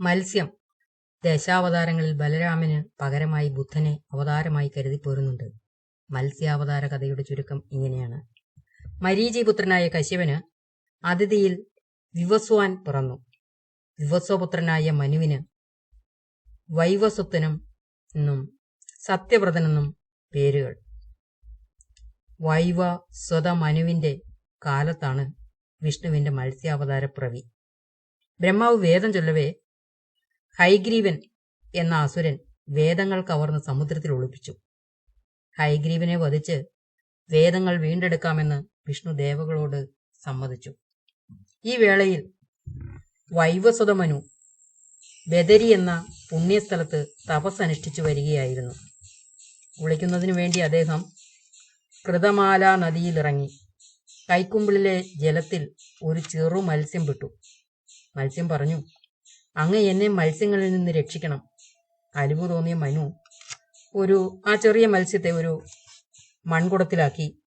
മത്സ്യം. ദശാവതാരങ്ങളിൽ ബലരാമന് പകരമായി ബുദ്ധനെ അവതാരമായി കരുതി പോരുന്നുണ്ട്. മത്സ്യാവതാര കഥയുടെ ചുരുക്കം ഇങ്ങനെയാണ്. മരീചിപുത്രനായ കശ്യപന് അതിഥിയിൽ വിവസ്വാൻ പിറന്നു. വിവസ്വപുത്രനായ മനുവിന് വൈവസ്വത്തനും എന്നും സത്യവ്രതനെന്നും പേരുകൾ. വൈവ സ്വത മനുവിന്റെ കാലത്താണ് വിഷ്ണുവിന്റെ മത്സ്യാവതാര പ്രവി ബ്രഹ്മാവ് വേദം ചൊല്ലവേ ഹൈഗ്രീവൻ എന്ന അസുരൻ വേദങ്ങൾ കവർന്ന് സമുദ്രത്തിൽ ഒളിപ്പിച്ചു. ഹൈഗ്രീവനെ വധിച്ച് വേദങ്ങൾ വീണ്ടെടുക്കാമെന്ന് വിഷ്ണു ദേവകളോട് സമ്മതിച്ചു. ഈ വേളയിൽ വൈവസുതമനു ബദരി എന്ന പുണ്യസ്ഥലത്ത് തപസ് അനുഷ്ഠിച്ചു വരികയായിരുന്നു. കുളിക്കുന്നതിനു വേണ്ടി അദ്ദേഹം കൃതമാല നദിയിലിറങ്ങി. കൈക്കുമ്പിളിലെ ജലത്തിൽ ഒരു ചെറു മത്സ്യം വിട്ടു. മത്സ്യം പറഞ്ഞു അങ്ങ് എന്നെ മത്സ്യങ്ങളിൽ നിന്ന് രക്ഷിക്കണം. അലിവ് തോന്നിയ മനു ഒരു ആ ചെറിയ മത്സ്യത്തെ ഒരു മൺകുടത്തിലാക്കി.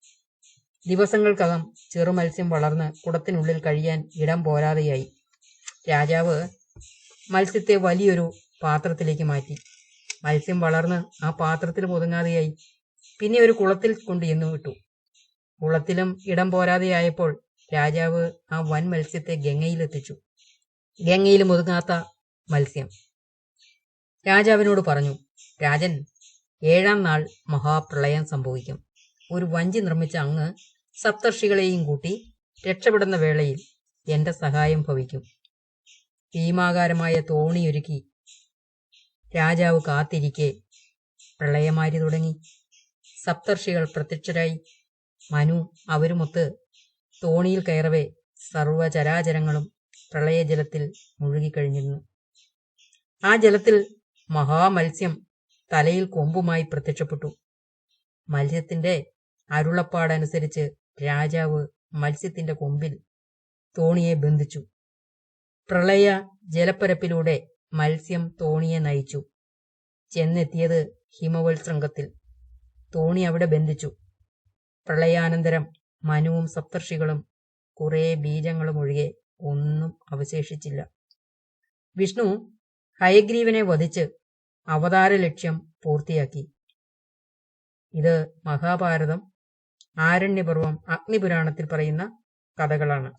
ദിവസങ്ങൾക്കകം ചെറുമത്സ്യം വളർന്ന് കുടത്തിനുള്ളിൽ കഴിയാൻ ഇടം പോരാതെയായി. രാജാവ് മത്സ്യത്തെ വലിയൊരു പാത്രത്തിലേക്ക് മാറ്റി. മത്സ്യം വളർന്ന് ആ പാത്രത്തിൽ ഒതുങ്ങാതെയായി പിന്നെ ഒരു കുളത്തിൽ കൊണ്ട് വിട്ടു. കുളത്തിലും ഇടം പോരാതെയായപ്പോൾ രാജാവ് ആ വൻ മത്സ്യത്തെ ഗംഗയിലെത്തിച്ചു ഗംഗയിലും ഒതുങ്ങാത്ത മത്സ്യം. രാജാവിനോട് പറഞ്ഞു രാജൻ ഏഴാം നാൾ മഹാപ്രളയം സംഭവിക്കും. ഒരു വഞ്ചി നിർമ്മിച്ച അങ്ങ് സപ്തർഷികളെയും കൂട്ടി രക്ഷപ്പെടുന്ന വേളയിൽ എന്റെ സഹായം ഭവിക്കും. ഭീമാകാരമായ തോണിയൊരുക്കി രാജാവ് കാത്തിരിക്കെ പ്രളയമാരി തുടങ്ങി. സപ്തർഷികൾ പ്രത്യക്ഷരായി. മനു അവരുമൊത്ത് തോണിയിൽ കയറവേ സർവചരാചരങ്ങളും പ്രളയജലത്തിൽ മുഴുകിക്കഴിഞ്ഞിരുന്നു. ആ ജലത്തിൽ മഹാമത്സ്യം തലയിൽ കൊമ്പുമായി പ്രത്യക്ഷപ്പെട്ടു. മത്സ്യത്തിന്റെ അരുളപ്പാടനുസരിച്ച് രാജാവ് മത്സ്യത്തിന്റെ കൊമ്പിൽ തോണിയെ ബന്ധിച്ചു. പ്രളയ ജലപ്പരപ്പിലൂടെ മത്സ്യം തോണിയെ നയിച്ചു. ചെന്നെത്തിയത് ഹിമവത്സംഗത്തിൽ. തോണി അവിടെ ബന്ധിച്ചു. പ്രളയാനന്തരം മനുവും സപ്തർഷികളും കുറെ ബീജങ്ങളും ഒഴികെ ഒന്നും അവശേഷിച്ചില്ല. വിഷ്ണു ഹയഗ്രീവനെ വധിച്ച് അവതാര ലക്ഷ്യം പൂർത്തിയാക്കി. ഇത് മഹാഭാരതം ആരണ്യപർവം അഗ്നിപുരാണത്തിൽ പറയുന്ന കഥകളാണ്.